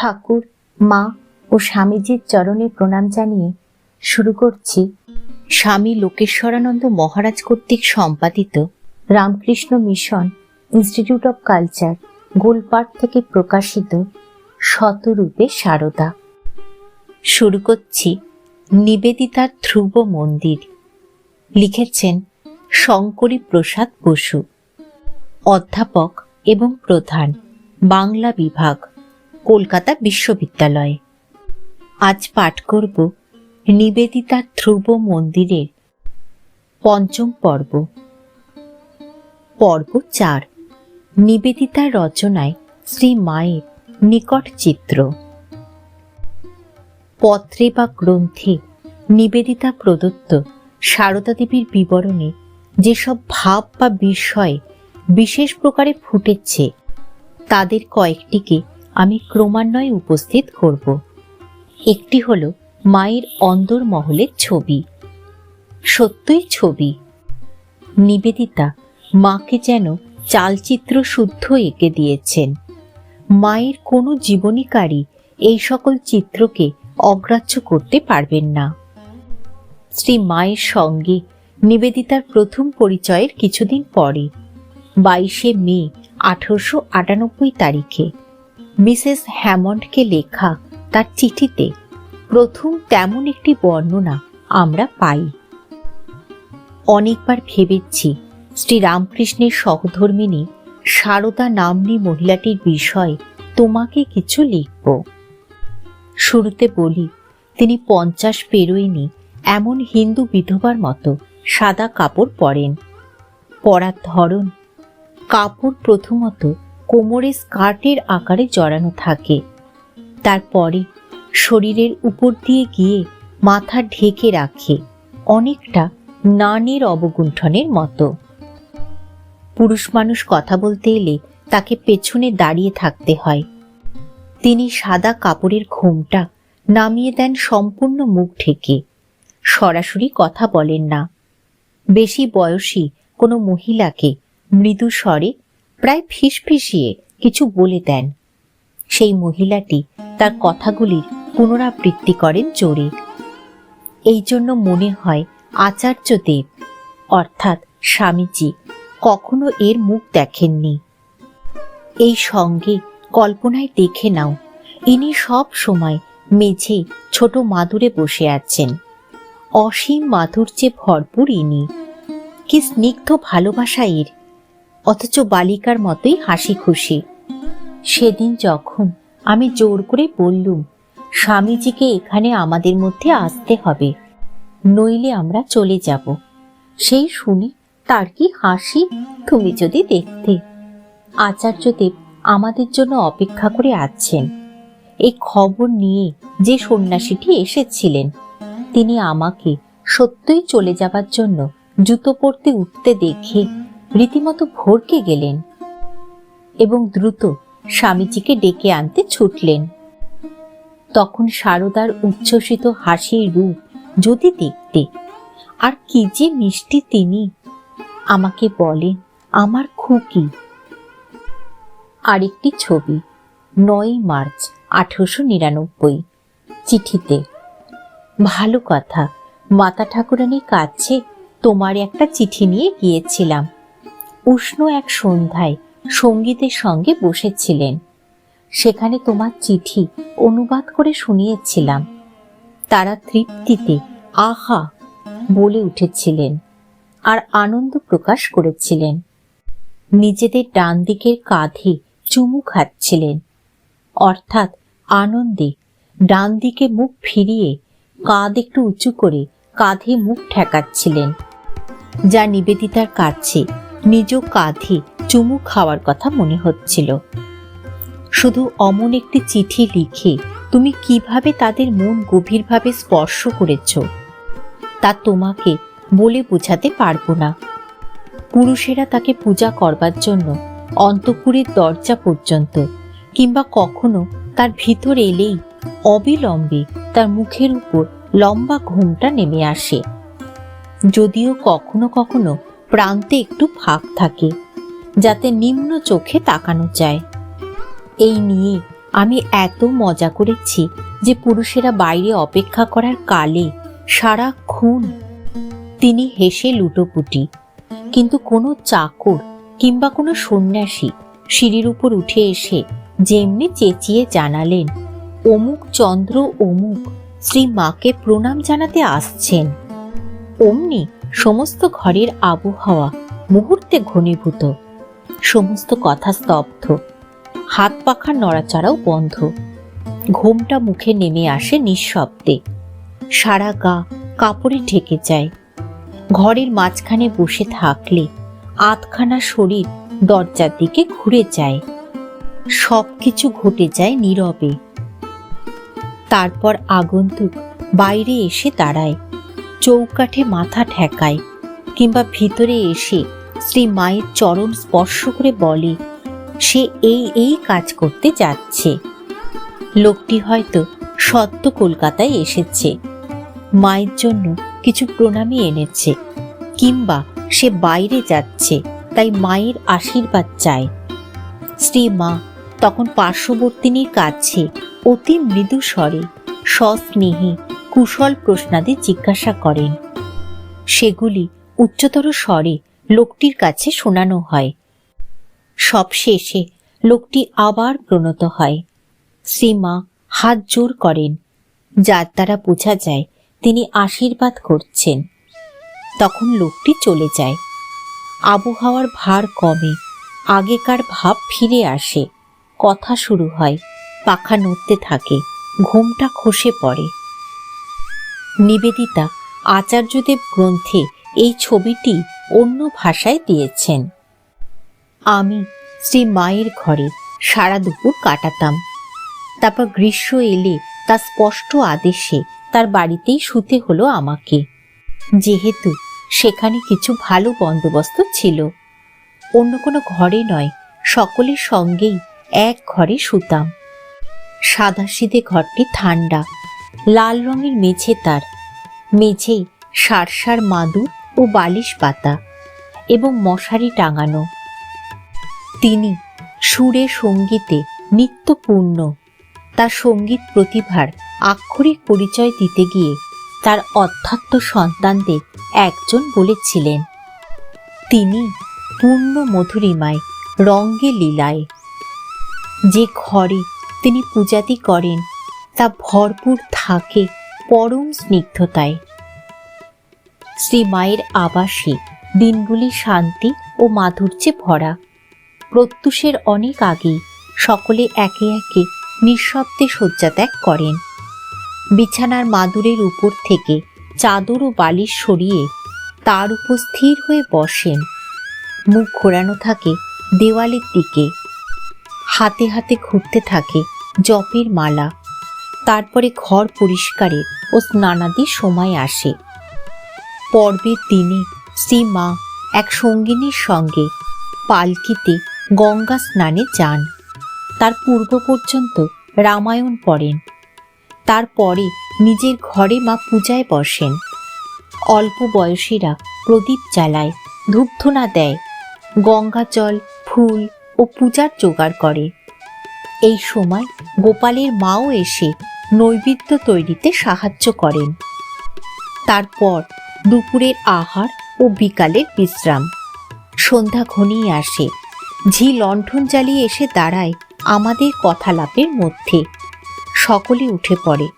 ঠাকুর, মা ও স্বামীজির চরণে প্রণাম জানিয়ে শুরু করছি। স্বামী লোকেশ্বরানন্দ মহারাজ কর্তৃক সম্পাদিত Ramakrishna Mission Institute of Culture Golpark থেকে প্রকাশিত শতরূপে সারদা। শুরু করছি নিবেদিতার ধ্রুব মন্দির। লিখেছেন শঙ্করী প্রসাদ বসু, অধ্যাপক এবং প্রধান, বাংলা বিভাগ। কলকাতা বিশ্ববিদ্যালয়। আজ পাঠ করব নিবেদিতা ধ্রুব মন্দিরের পঞ্চম পর্ব। পর্ব চার। নিবেদিতার রচনায় শ্রী মায়ের নিকট চিত্র। পত্রে বা গ্রন্থে নিবেদিতা প্রদত্ত সারদা দেবীর বিবরণে যেসব ভাব বা বিষয় বিশেষ প্রকারে ফুটেছে, তাদের কয়েকটিকে আমি ক্রমান্বয়ে উপস্থিত করব। একটি হল মায়ের অন্দর মহলের ছবি। সত্যই ছবি। নিবেদিতা মাকে যেন চালচিত্র শুদ্ধ এঁকে দিয়েছেন। মায়ের কোনো জীবনীকারী এই সকল চিত্রকে অগ্রাহ্য করতে পারবেন না। শ্রী মায়ের সঙ্গে নিবেদিতার প্রথম পরিচয়ের কিছুদিন পরে, বাইশে মে আঠারোশো আটানব্বই তারিখে। মিসেস হ্যামন্ডকে লেখা তার চিঠিতে, প্রথম তেমন একটি বর্ণনা আমরা পাই। অনেকবার ভেবেছি শ্রী রামকৃষ্ণের সহধর্মিনী সারদা নামনি মহিলাটির বিষয় তোমাকে কিছু লিখব। শুরুতে বলি, তিনি পঞ্চাশ পেরোয়নি, এমন হিন্দু বিধবার মতো সাদা কাপড় পরেন। পরার ধরন, কাপড় প্রথমত কোমরে স্কার্টের আকারে জড়ানো থাকে। তারপরে শরীরের উপর দিয়ে গিয়ে মাথা ঢেকে রাখে, অনেকটা নানের অবগুণ্ঠনের মতো। পুরুষ মানুষ কথা বলতে এলে তাকে পেছনে দাঁড়িয়ে থাকতে হয়। তিনি সাদা কাপড়ের ঘোমটা নামিয়ে দেন সম্পূর্ণ মুখ ঢেকে। সরাসরি কথা বলেন না। বেশি বয়সী কোনো মহিলাকে মৃদু স্বরে প্রায় ফিসফিসিয়ে কিছু বলে দেন। সেই মহিলাটি তার কথাগুলির পুনরাবৃত্তি করেন জোরে। এই জন্য মনে হয় আচার্য দেব অর্থাৎ স্বামীজি, কখনো এর মুখ দেখেননি। এই সঙ্গে কল্পনায় দেখে নাও, ইনি সব সময় মেঝে ছোট মাদুরে বসে আছেন। অসীম মাধুর্যে ভরপুর ইনি। কি স্নিগ্ধ ভালোবাসা এর! অথচ বালিকার মতোই হাসি খুশি সেদিন যখন আমি জোর করে বললুম, স্বামীজিকে এখানে আমাদের মধ্যে আসতে হবে, নইলে আমরা চলে যাব। সেই শুনে তার কি হাসি, তুমি যদি দেখতে। আচার্যদেব আমাদের জন্য অপেক্ষা করে আছেন। এই খবর নিয়ে যে সন্ন্যাসীটি এসেছিলেন, তিনি আমাকে সত্যই চলে যাবার জন্য জুতো পরতে উঠতে দেখে রীতিমতো ভরকে গেলেন এবং দ্রুত স্বামীজিকে ডেকে আনতে ছুটলেন। তখন সারদার উচ্ছ্বসিত হাসির রূপ যদি দেখতে, আর কি যে মিষ্টি তিনি আমাকে বলেন, আমার খুকি। আরেকটি ছবি, নয় মার্চ আঠারোশো নিরানব্বই, চিঠিতে, ভালো কথা, মাতা ঠাকুরানির কাছে তোমার একটা চিঠি নিয়ে গিয়েছিলাম। উষ্ণ এক সন্ধ্যায় সঙ্গীতের সঙ্গে বসেছিলেন। সেখানে তোমার চিঠি অনুবাদ করে শুনিয়েছিলাম। তারা তৃপ্তিতে আহা বলে উঠেছিলেন আর আনন্দ প্রকাশ করেছিলেন। নিজেদের ডান দিকের কাঁধে চুমু খাচ্ছিলেন। অর্থাৎ আনন্দে ডান দিকে মুখ ফিরিয়ে কাঁধ একটু উঁচু করে কাঁধে মুখ ঠেকাচ্ছিলেন। যা নিবেদিতার কাছে নিজ কাঁধে চুমু খাওয়ার কথা মনে হচ্ছিল। শুধু অমন একটি চিঠি লিখে তুমি কীভাবে তাদের মন গভীরভাবে স্পর্শ করেছ, তা তোমাকে বলে বোঝাতে পারব না। পুরুষেরা তাকে পূজা করবার জন্য অন্তপুরের দরজা পর্যন্ত কিংবা কখনো তার ভিতর এলেই অবিলম্বে তার মুখের উপর লম্বা ঘুমটা নেমে আসে। যদিও কখনো কখনো প্রান্তে একটু ফাঁক থাকে, যাতে নিম্ন চোখে তাকানো যায়। এই নিয়ে আমি এত মজা করেছি যে পুরুষেরা বাইরে অপেক্ষা করার কালে সারাক্ষণ তিনি হেসে লুটোপুটি। কিন্তু কোনো চাকর কিংবা কোনো সন্ন্যাসী সিঁড়ির উপর উঠে এসে যেমনি চেঁচিয়ে জানালেন, অমুক চন্দ্র, অমুক শ্রী মাকে প্রণাম জানাতে আসছেন। অমনি সমস্ত ঘরের আবহাওয়া মুহূর্তে ঘনীভূত। সমস্ত কথা স্তব্ধ। হাত পাখার নড়াচড়াও বন্ধ। ঘোমটা মুখে নেমে আসে নিঃশব্দে। সারা গা কাপড়ে ঢেকে যায়। ঘরের মাঝখানে বসে থাকলে আধখানা শরীর দরজার দিকে ঘুরে যায়। সব কিছু ঘটে যায় নীরবে। তারপর আগন্তুক বাইরে এসে দাঁড়ায়। চৌকাঠে মাথা ঠেকায় কিংবা ভিতরে এসে শ্রী মায়ের চরণ স্পর্শ করে বলে, সে এই এই কাজ করতে যাচ্ছে। লোকটি হয়তো সদ্য কলকাতায় এসেছে। মায়ের জন্য কিছু প্রণামী এনেছে কিংবা সে বাইরে যাচ্ছে, তাই মায়ের আশীর্বাদ চায়। শ্রী মা তখন পার্শ্ববর্তিনীর কাছে অতি মৃদু স্বরে সস্নেহে কুশল প্রশ্নাদি জিজ্ঞাসা করেন। সেগুলি উচ্চতর স্বরে লোকটির কাছে শোনানো হয়। সব শেষে লোকটি আবার প্রণত হয়। শ্রীমা হাত জোর করেন। যার দ্বারা বোঝা যায় তিনি আশীর্বাদ করছেন। তখন লোকটি চলে যায়। আবহাওয়ার ভার কমে। আগেকার ভাব ফিরে আসে। কথা শুরু হয়। পাখা নড়তে থাকে। ঘুমটা খসে পড়ে। নিবেদিতা আচার্যদেব গ্রন্থে এই ছবিটি অন্য ভাষায় দিয়েছেন। আমি শ্রী মায়ের ঘরে সারা দুপুর কাটাতাম। তারপর গ্রীষ্ম এলে তার স্পষ্ট আদেশে তার বাড়িতেই শুতে হলো আমাকে। যেহেতু সেখানে কিছু ভালো বন্দোবস্ত ছিল। অন্য কোনো ঘরে নয়, সকলের সঙ্গেই এক ঘরে শুতাম। সাদাসিধে ঘরটি ঠান্ডা লাল রঙের মেঝে তার। মেঝেই সারসার মাদুর ও বালিশ পাতা এবং মশারি টাঙানো। তিনি সুরে সঙ্গীতে নিত্যপূর্ণ। তার সংগীত প্রতিভার আক্ষরিক পরিচয় দিতে গিয়ে তার অধ্যাত্ম সন্তানদের একজন বলেছিলেন। তিনি পূর্ণ মধুরিমায়, রঙ্গে লীলায়। যে ঘরে তিনি পূজাতি করেন তা ভরপুর থাকে পরম স্নিগ্ধতায়। শ্রী মায়ের আবাসে দিনগুলি শান্তি ও মাধুর্যে ভরা। প্রত্যুষের অনেক আগেই সকলে একে একে নিঃশব্দে শয্যা ত্যাগ করেন। বিছানার মাদুরের উপর থেকে চাদর ও বালিশ সরিয়ে তার উপর স্থির হয়ে বসেন। মুখ ঘোরানো থাকে দেওয়ালের দিকে। হাতে হাতে ঘুরতে থাকে জপের মালা। তারপরে ঘর পরিষ্কারের ও স্নানাদির সময় আসে। পর্বের দিনে শ্রী মা এক সঙ্গিনীর সঙ্গে পালকিতে গঙ্গা স্নানে যান। তার পূর্ব পর্যন্ত রামায়ণ পড়েন। তারপরে নিজের ঘরে মা পূজায় বসেন। অল্প বয়সীরা প্রদীপ জ্বালায়, ধূপধুনা দেয়, গঙ্গা জল, ফুল ও পূজার জোগাড় করে। এই সময় গোপালের মাও এসে নৈবেদ্য তৈরিতে সাহায্য করেন। তারপর দুপুরের আহার ও বিকালের বিশ্রাম। সন্ধ্যা ঘনিয়ে আসে। ঝি লণ্ঠন জ্বালিয়ে এসে দাঁড়ায় আমাদের কথালাপের মধ্যে। সকলে উঠে পড়ে।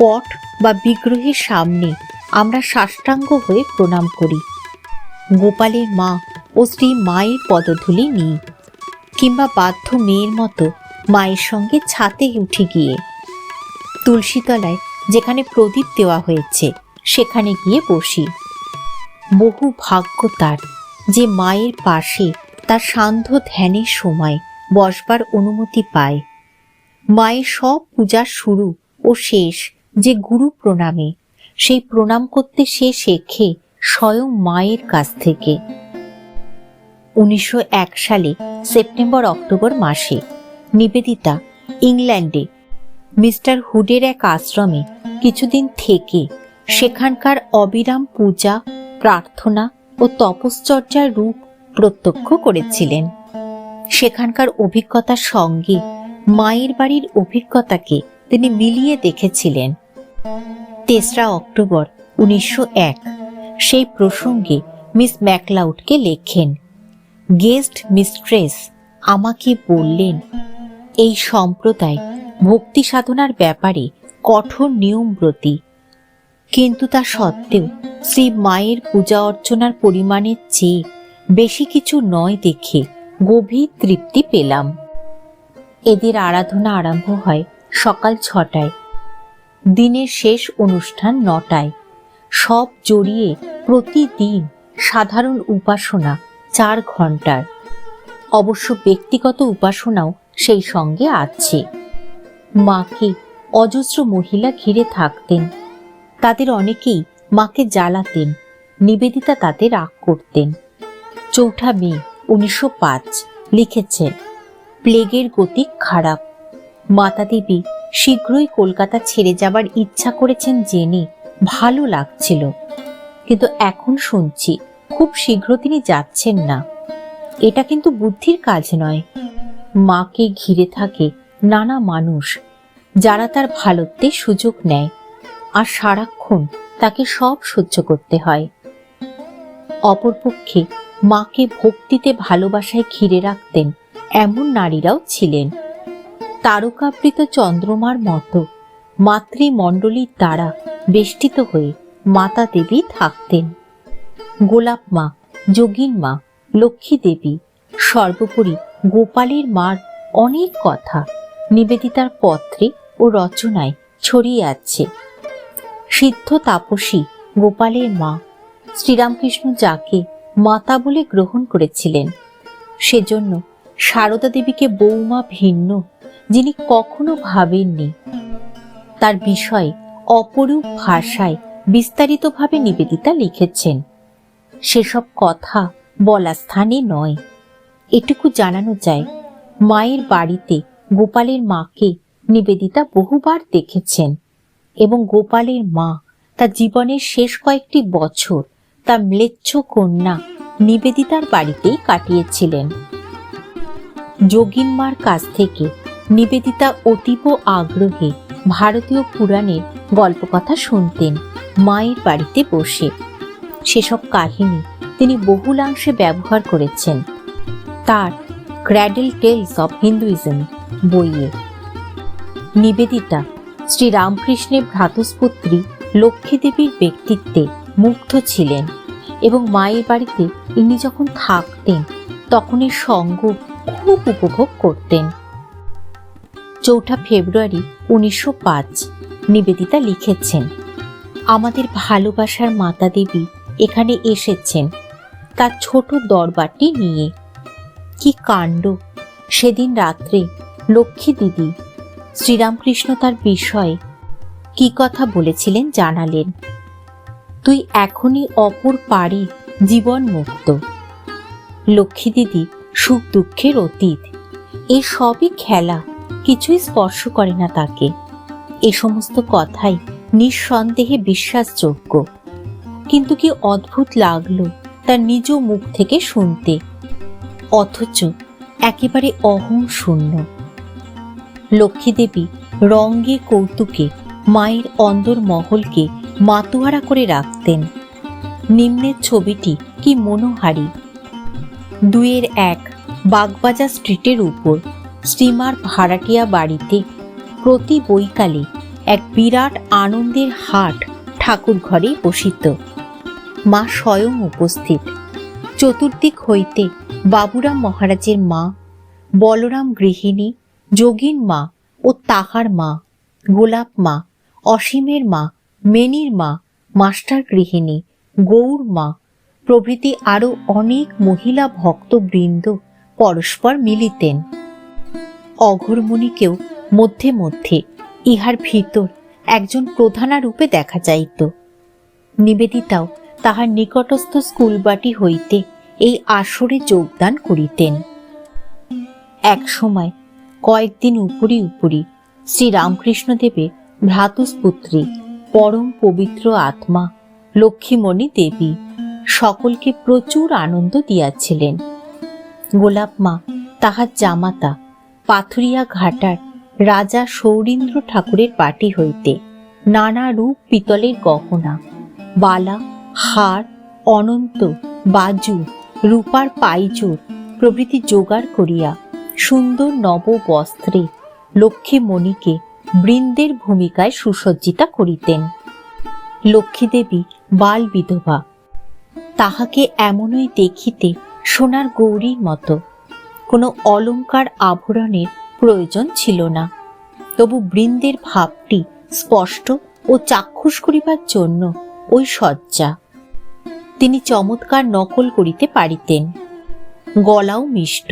পট বা বিগ্রহের সামনে আমরা সাষ্টাঙ্গ হয়ে প্রণাম করি। গোপালের মা ও শ্রী মায়ের পদধূলি নিই কিংবা বাধ্য মেয়ের মতো মায়ের সঙ্গে ছাতে উঠে গিয়ে তুলসীতলায়, যেখানে প্রদীপ দেওয়া হয়েছে, সেখানে গিয়ে বসি। বহু ভাগ্য তার, যে মায়ের পাশে তার সান্ধ্য ধ্যানের সময় বসবার অনুমতি পায়। মায়ের সব পূজার শুরু ও শেষ যে গুরু প্রণামে, সেই প্রণাম করতে সে শেখে স্বয়ং মায়ের কাছ থেকে। উনিশশো এক সালে সেপ্টেম্বর অক্টোবর মাসে নিবেদিতা ইংল্যান্ডে মিস্টার হুডের এক আশ্রমে কিছুদিন থেকে সেখানকার অবিরাম পূজা, প্রার্থনা ও তপশ্চর্যার রূপ প্রত্যক্ষ করেছিলেন। সেখানকার অভিজ্ঞতার সঙ্গে মায়ের বাড়ির অভিজ্ঞতাকে তিনি মিলিয়ে দেখেছিলেন। তেসরা অক্টোবর উনিশশো এক, সেই প্রসঙ্গে মিস ম্যাকলাউডকে লেখেন, গেস্ট মিস্ট্রেস আমাকে বললেন, এই সম্প্রদায় ভক্তি সাধনার ব্যাপারে কঠোর নিয়মব্রতী কিন্তু তা সত্ত্বেও শ্রী মায়ের পূজা অর্চনার পরিমাণের চেয়ে বেশি কিছু নয় দেখে গভীর তৃপ্তি পেলাম। এদের আরাধনা আরম্ভ হয় সকাল ছটায়। দিনের শেষ অনুষ্ঠান নটায়। সব জড়িয়ে প্রতিদিন সাধারণ উপাসনা চার ঘণ্টার অবশ্য ব্যক্তিগত উপাসনাও সেই সঙ্গে আছে। মাকে, অজস্র মহিলা ঘিরে থাকতেন। তাদের অনেকেই মাকে জ্বালাতেন, নিবেদিতা তাতে রাগ করতেন। চৌঠা মে, উনিশশো পাঁচ, লিখেছেন, প্লেগের গতি খারাপ। মাতা দেবী শীঘ্রই কলকাতা ছেড়ে যাবার ইচ্ছা করেছেন জেনে ভালো লাগছিল। কিন্তু এখন শুনছি, খুব শীঘ্র তিনি যাচ্ছেন না। এটা কিন্তু বুদ্ধির কাজ নয়। মাকে ঘিরে থাকে নানা মানুষ, যারা তার ভালোত্বে সুযোগ নেয় আর সারাক্ষণ তাকে সব সহ্য করতে হয়। অপরপক্ষে মাকে ভক্তিতে ভালোবাসায় ঘিরে রাখতেন এমন নারীরাও ছিলেন। তারকাবৃত চন্দ্রমার মতো মাতৃমণ্ডলীর দ্বারা বেষ্টিত হয়ে মাতা দেবী থাকতেন। গোলাপ মা, যোগিন মা, লক্ষ্মী দেবী, সর্বোপরি গোপালের মার অনেক কথা। নিবেদিতার পত্রে ও রচনায় ছড়িয়ে আছে। সিদ্ধ তাপসী গোপালের মা, শ্রীরামকৃষ্ণ যাকে মাতা বলে গ্রহণ করেছিলেন, সেজন্য সারদা দেবীকে বৌমা ভিন্ন যিনি কখনো ভাবেননি। তার বিষয়ে অপরূপ ভাষায় বিস্তারিতভাবে নিবেদিতা লিখেছেন। সেসব কথা বলা স্থানে নয়। এটুকু জানানো যায়, মায়ের বাড়িতে গোপালের মাকে নিবেদিতা বহুবার দেখেছেন এবং গোপালের মা তার জীবনের শেষ কয়েকটি বছর তার ম্লেচ্ছ কন্যা নিবেদিতার বাড়িতেই কাটিয়েছিলেন। যোগিনমার কাছ থেকে নিবেদিতা অতীব আগ্রহে ভারতীয় পুরাণের গল্পকথা শুনতেন মায়ের বাড়িতে বসে। সেসব কাহিনী তিনি বহুলাংশে ব্যবহার করেছেন। তার ক্র্যাডেল টেলস অব হিন্দুইজম বইয়ে। নিবেদিতা শ্রী রামকৃষ্ণের ভ্রাতুস্পুত্রী লক্ষ্মী দেবীর ব্যক্তিত্বে মুগ্ধ ছিলেন এবং মায়ের বাড়িতে ইনি যখন থাকতেন, তখন এর সঙ্গ খুব উপভোগ করতেন। চৌঠা ফেব্রুয়ারি উনিশশো পাঁচ নিবেদিতা লিখেছেন, আমাদের ভালোবাসার মাতা দেবী এখানে এসেছেন, তার ছোট দরবারটি নিয়ে। কি কাণ্ড! সেদিন রাত্রে লক্ষ্মী দিদি। শ্রীরামকৃষ্ণ তার বিষয়ে কি কথা বলেছিলেন জানালেন। তুই এখনই অপর পারি জীবন মুক্ত। লক্ষ্মী দিদি সুখ দুঃখের অতীত। এ সবই খেলা, কিছুই স্পর্শ করে না তাকে। এ সমস্ত কথাই নিঃসন্দেহে বিশ্বাসযোগ্য। কিন্তু কি অদ্ভুত লাগল তার নিজ মুখ থেকে শুনতে। অথচ একেবারে অহং শূন্য। লক্ষ্মী দেবী রঙ্গে কৌতুকে, মায়ের অন্দর মহলকে মাতোয়ারা করে রাখতেন। নিম্নের ছবিটি কি মনোহারী? দুয়ের এক, বাগবাজার স্ট্রিটের উপর স্টিমার ভাড়াটিয়া বাড়িতে প্রতি বৈকালে এক বিরাট আনন্দের হাট ঠাকুর ঘরে বসিত। মা স্বয়ং উপস্থিত। চতুর্দিক হইতে বাবুরাম মহারাজের মা, বলরাম গৃহিণী যোগীন মা ও তাহার মা, গোলাপ মা, অসীমের মা, মেনির মা, মাস্টার গৃহিণী, গৌর মা, প্রভৃতি আরও অনেক মহিলা ভক্তবৃন্দ পরস্পর মিলিতেন। অঘরমণিকেও মধ্যে মধ্যে ইহার ভিতর একজন প্রধানা রূপে দেখা যাইত। নিবেদিতাও তাহার নিকটস্থ স্কুলবাটি হইতে এই আসরে যোগদান করিতেন। এক সময় কয়েকদিন উপরি উপরি শ্রী রামকৃষ্ণদেবের ভ্রাতুস্পুত্রী পরম পবিত্র আত্মা, লক্ষ্মীমণি দেবী সকলকে প্রচুর আনন্দ দিয়াছিলেন। গোলাপ মা, তাহার জামাতা, পাথুরিয়া ঘাটার রাজা সৌরীন্দ্র ঠাকুরের বাটি হইতে নানা রূপ পিতলের গহনা, বালা, হার, অনন্ত, বাজু, রূপার পাইজোর প্রভৃতি জোগাড় করিয়া সুন্দর নব বস্ত্রে লক্ষ্মী মণিকে বৃন্দের ভূমিকায় সুসজ্জিতা করিতেন। লক্ষ্মীদেবী বাল বিধবা তাহাকে এমনই দেখিতে সোনার গৌরীর মতো কোনো অলঙ্কার আভরণের প্রয়োজন ছিল না। তবু বৃন্দের ভাবটি স্পষ্ট ও চাক্ষুষ করিবার জন্য ওই সজ্জা তিনি চমৎকার নকল করিতে পারিতেন। গলাও মিষ্ট।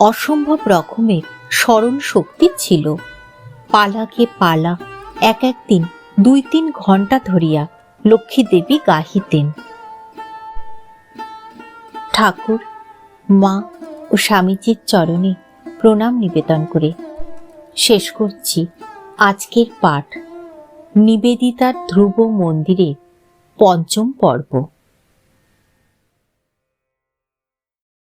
অসম্ভব রকমের স্মরণ শক্তি ছিল। পালাকে পালা, এক একদিন দুই তিন ঘণ্টা ধরিয়া লক্ষ্মী দেবী গাহিতেন। ঠাকুর, মা ও স্বামীজির চরণে প্রণাম নিবেদন করে। শেষ করছি আজকের পাঠ। নিবেদিতার ধ্রুব মন্দিরে পঞ্চম পর্ব।